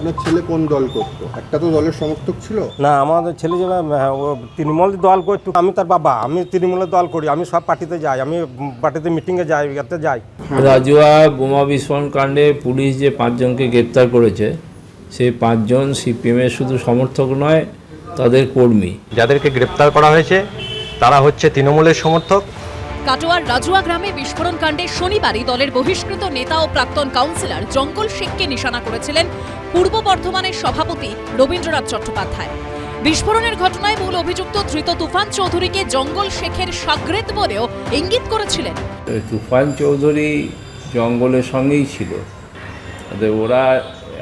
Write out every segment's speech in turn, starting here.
আপনার ছেলে কোন দল করতো? একটা তো দলের সমর্থক ছিল? না আমাদের ছেলে যে হ্যাঁ, তৃণমূল দল করতো আমি তার বাবা আমি তৃণমূলের দল করি আমি সব পার্টিতে যাই আমি পার্টিতে মিটিংয়ে যাই ইয়াতে যাই। রাজুয়া বোমা বিস্ফোরণ কাণ্ডে পুলিশ যে পাঁচজনকে গ্রেপ্তার করেছে সেই পাঁচজন সিপিএমের শুধু সমর্থক নয় তাদের কর্মী। যাদেরকে গ্রেপ্তার করা হয়েছে তারা হচ্ছে তৃণমূলের সমর্থক। কাটোয়ার রাজুয়া গ্রামে বিস্ফোরণ কাণ্ডে শনিবারই দলের বহিষ্কৃত নেতা ও প্রাক্তন কাউন্সিলর জঙ্গল শেখকে নিশানা করেছিলেন পূর্ব বর্ধমানের সভাপতি রবীন্দ্রনাথ চট্টোপাধ্যায়। বিস্ফোরণের ঘটনায় মূল অভিযুক্ত ধৃত তুফান চৌধুরীকে জঙ্গল শেখের সাগরেত বলেও ইঙ্গিত করেছিলেন। তুফান চৌধুরী জঙ্গলের সঙ্গেই ছিল। ওরা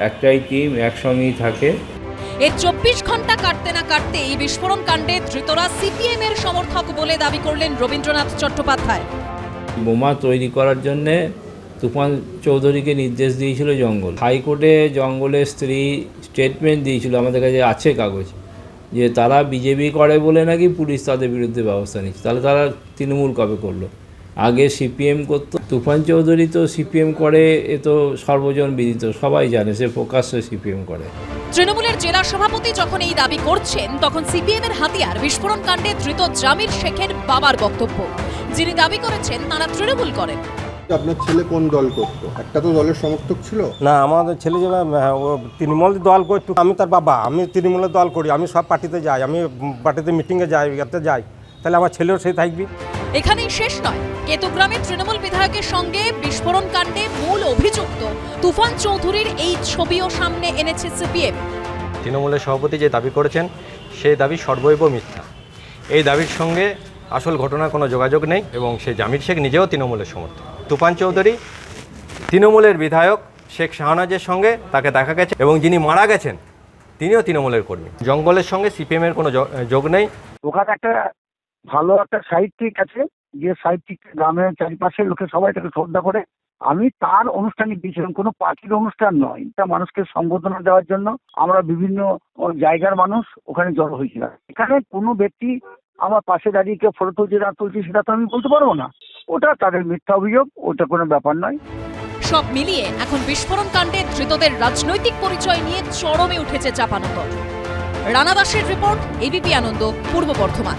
একটাই টিম একসঙ্গেই থাকে। এর চব্বিশ ঘণ্টা কাটতে না কাটতে এই বিস্ফোরণ কাণ্ডে ধৃতরা সিপিএম এর সমর্থক বলে দাবি করলেন রবীন্দ্রনাথ চট্টোপাধ্যায়। বোমা তৈরি করার জন্যে তুফান চৌধুরীকে নির্দেশ দিয়েছিল জঙ্গল। হাইকোর্টে জঙ্গলের স্ত্রী স্টেটমেন্ট দিয়েছিল, আমাদের কাছে আছে কাগজ, যে তারা বিজেপি করে বলে নাকি পুলিশ তাদের বিরুদ্ধে ব্যবস্থা নিচ্ছে তাহলে তারা তৃণমূল কবে করল? আগে সিপিএম করতো, তুফান চৌধুরী তো সিপিএম করে, এ তো সর্বজন বিদিত, সবাই জানে, সে প্রকাশ্যে সিপিএম করে। তৃণমূলের জেলা সভাপতি যখন এই দাবি করছেন তখন সিপিএম এর হাতিয়ার বিস্ফোরণ কাণ্ডে ধৃত জামির শেখের বাবার বক্তব্য। যিনি দাবি করেছেন তারা তৃণমূল করেন। আপনার ছেলে কোন দল করতো? একটা তো দলের সমর্থক ছিল। না আমাদের ছেলে যে ও তৃণমূল দল করতো আমি তার বাবা। আমি তৃণমূলের দল করি আমি সব পার্টিতে যাই আমি পার্টিতে মিটিংয়ে যাই ইয়াতে যাই। তাহলে আমার ছেলেও সেই থাকবি। এখানেই শেষ নয়। কেতুগ্রামে তৃণমূল বিধায়কের সঙ্গে বিস্ফোরণ কাণ্ডে মূল অভিযুক্ত তুফান চৌধুরীর এই ছবিও সামনে এনেছে সিপিএম। তৃণমূলের সভাপতি যে দাবি করেছেন সেই দাবি সর্বৈব মিথ্যা। এই দাবির সঙ্গে আসল ঘটনার কোনো যোগাযোগ নেই এবং সে জামির শেখ নিজেও তৃণমূলের সমর্থক। তুফান চৌধুরী তৃণমূলের বিধায়ক শেখ শাহনাজের সঙ্গে তাকে দেখা গেছে এবং যিনি মারা গেছেন তিনিও তৃণমূলের কর্মী। জঙ্গলের সঙ্গে সিপিএমের কোনো যোগ নেই। ওখানে একটা ভালো একটা সাহিত্যিক আছে যে সাহিত্যিক গ্রামের চারিপাশের লোকে সবাই তাকে শ্রদ্ধা করে। আমি তার অনুষ্ঠানে গিয়েছিলাম। কোনো পার্টির অনুষ্ঠান নয়। এটা মানুষকে সম্বোধনা দেওয়ার জন্য আমরা বিভিন্ন জায়গার মানুষ ওখানে জড়ো হয়েছিলাম। এখানে কোনো ব্যক্তি আমার পাশে দাঁড়িয়ে কেউ ফটো তুলছে, না তুলছে, সেটা তো আমি বলতে পারব না। ওটা তাদের মিথ্যা অভিযোগ, ওটা কোনো ব্যাপার নয়। সব মিলিয়ে এখন বিস্ফোরণ কাণ্ডে ধৃতদের রাজনৈতিক পরিচয় নিয়ে চরমে উঠেছে চাপানতর রানা দাসের রিপোর্ট, এবিপি আনন্দ, পূর্ব বর্ধমান।